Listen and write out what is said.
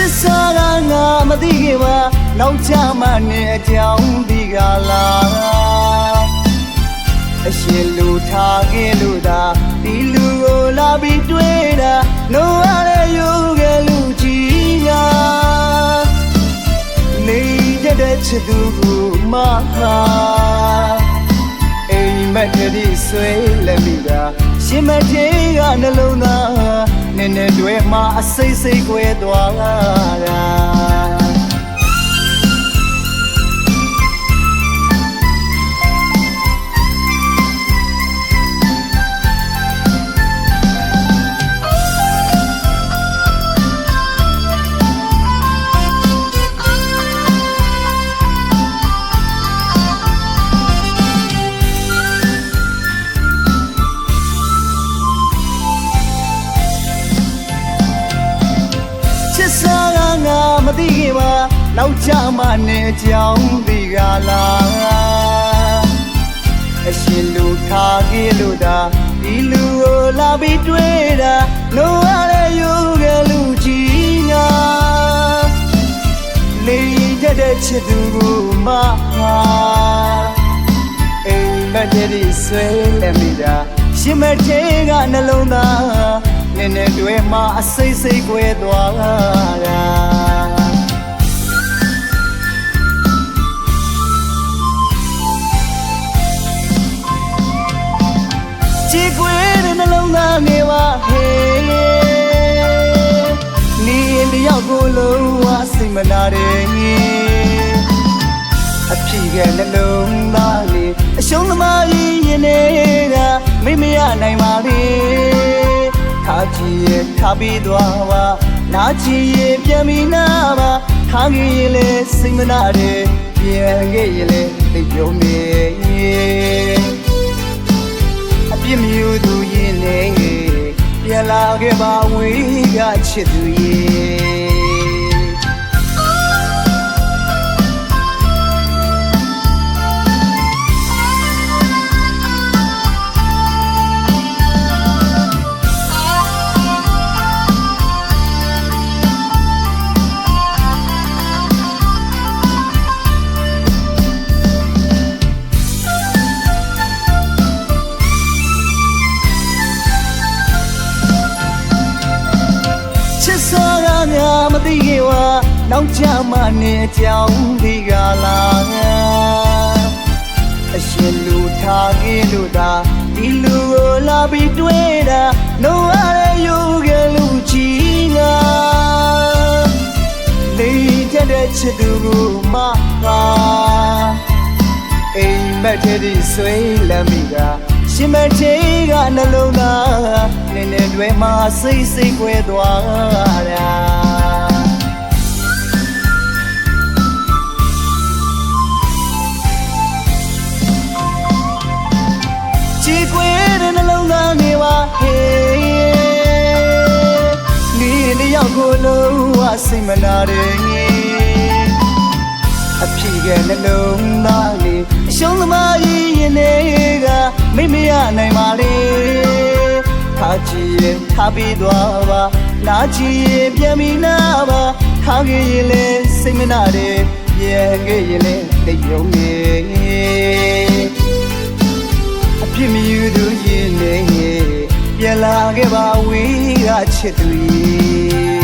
ချစ်စားကငါမသိခင်မှာနောက်ချမှနဲ့အကြောင်းဒီကလာအရှင်လူထားခဲ့လို့သာဒီလူကိုလာပြီးတွေ့တာနိုးရတဲ့ယူခဲ့လူကြီးငါနေတဲ့ချစ်သူကိုမဟာအိမ်မက်တည်းဆွေးလက်မိတာ ရှင်မသေးကနှလုံးသားနည်းနည်းတွေမှအစိတ်စိတ်ကွဲသွားတာ သိခင်မှာနောက်ချမှနဲ့အကြောင်းဒီကလာအရှင်လူထားခဲ့လို့သာဒီလူကိုလာပြီးတွေ့တာနိုးရတဲ့ယူခဲ့လူကြီးငါလေးရတဲ့ချစ်သူကိုမဟာအိမ်မက်တည်းဆွဲလက်မိတာရှင်မသေးကနှလုံးသားနည်းနည်းတွေမှအစိတ်စိတ်ကွဲသွားတာ က်ကိုလုံးဝစိတ်မနာတဲ့အဖြစ်ကနှလုံးသားလေးအရှုံးသမားကြီးရင်နေတာ မိမရနိုင်ပါလေထားကြည့်ရထားပြီးသွားပါနာကြည့်ရပြန်ပြီးနာပါထားကြည့်ရလေစိတ်မနာတဲ့ပြန်ခဲ့ရလေသိပြုံးနေအပြစ်မြူသူရင်နေပြန်လာခဲ့ပါဝေးကချစ်သူရဲ့ နောက်ချမှနဲ့အကြောင်းဒီကလာအရှင်လူထားခဲ့လို့သာဒီလူကိုလာပြီးတွေ့တာနိုးရတဲ့ယူခဲ့လူကြီးငါလေးတဲ့တဲ့ချစ်သူကိုမဟာအိမ်မက်တည်းဆွေးလက်မိတာရှင်မသေးကနှလုံးသားနည်းနည်းတွေမှစိတ်စိတ်ကွဲသွားတာ က်ကိုလုံးဝစိတ်မနာတဲ့အဖြစ်ကနှလုံးသားလေးအရှုံးသမားကြီးရင်တွေကမိမရနိုင်ပါလေထားကြည့်ရင်ထားပြီးသွားပါနာကြည့်ရင်ပြန်ပြီးနာပါထားကြည့်ရင်လေစိတ်မနာတဲ့ပြန်ခဲ့ရင်လေတိတ်ယုံနေအပြစ်မယူသူရင်နေပြန်လာခဲ့ပါဝေးကချစ်သူရဲ့